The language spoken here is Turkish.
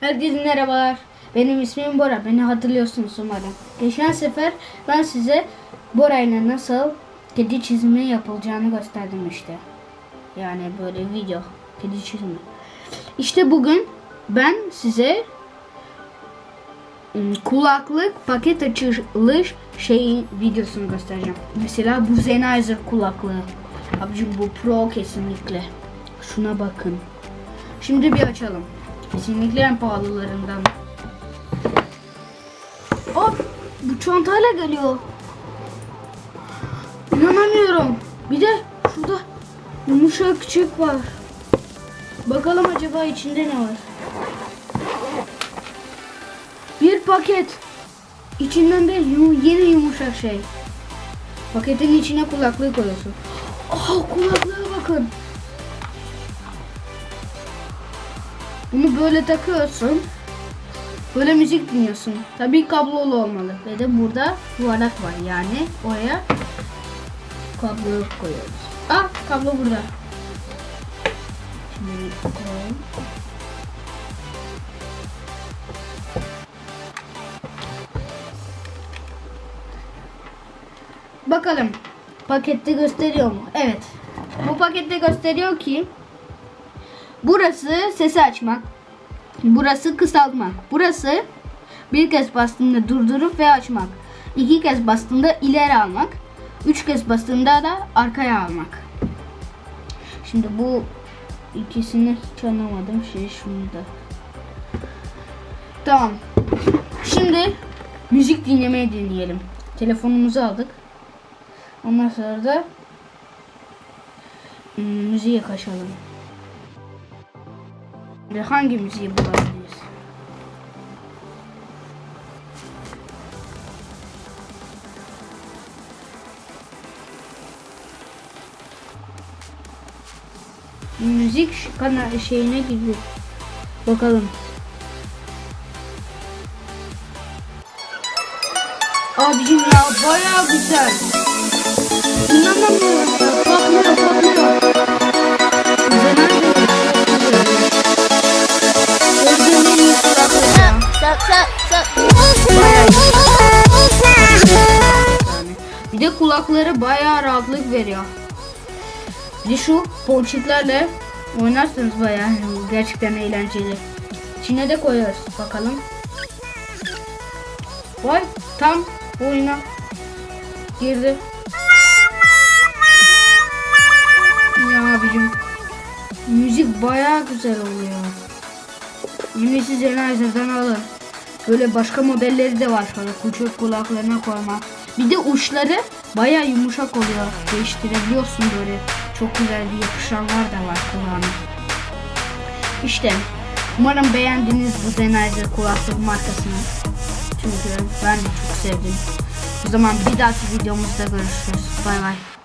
Herkese merhabalar. Benim ismim Bora. Beni hatırlıyorsunuz umarım. Geçen sefer ben size Bora ile nasıl kedi çizimi yapılacağını gösterdim işte. Yani böyle video. Kedi çizimi. İşte bugün ben size kulaklık paket açılış şeyin videosunu göstereceğim. Mesela bu Sennheiser kulaklığı. Abicim bu pro kesinlikle. Şuna bakın. Şimdi bir açalım. Kesinlikle en pahalılarından. Hop! Bu çantayla geliyor. İnanamıyorum. Bir de şurada yumuşak çiçek var. Bakalım acaba içinde ne var? Bir paket. İçinden de yeni yumuşak şey. Paketin içine kulaklığı koyuyorsun. Aha kulaklığa bakın. Bunu böyle takıyorsun. Böyle müzik dinliyorsun. Tabii kablolu olmalı. Ve de burada yuvarlak var yani oraya kablo koyuyoruz. Ah kablo burada. Şimdi koyalım. Bakalım pakette gösteriyor mu? Evet. Bu pakette gösteriyor ki burası sesi açmak. Burası kısaltmak. Burası bir kez bastığında durdurup ve açmak. İki kez bastığında ileri almak. Üç kez bastığında da arkaya almak. Şimdi bu ikisini hiç anlamadım. Şey şunda. Tamam. Şimdi müzik dinlemeyi deneyelim. Telefonumuzu aldık. Ondan sonra da hmm, müziğe kaçalım. Ve hangi müziği bulabiliriz? Müzik ş- kana şeyine gidiyor. Bakalım. Abicim ya bayağı güzel. Yani. Bir de kulakları bayağı rahatlık veriyor. Bir şu ponçiklerle oynarsanız bayağı gerçekten eğlenceli. İçine de koyarız bakalım. Vay tam oyuna girdi. Ya abicim müzik bayağı güzel oluyor. Yine siz Sennheiser'dan alın. Böyle başka modelleri de var şöyle küçük kulaklarına koyma. Bir de uçları bayağı yumuşak oluyor. Değiştirebiliyorsun böyle. Çok güzel bir yapışanlar da var kulağına. İşte umarım beğendiniz bu Sennheiser kulaklık markasını. Çünkü ben de çok sevdim. O zaman bir dahaki videomuzda görüşürüz. Bay bay.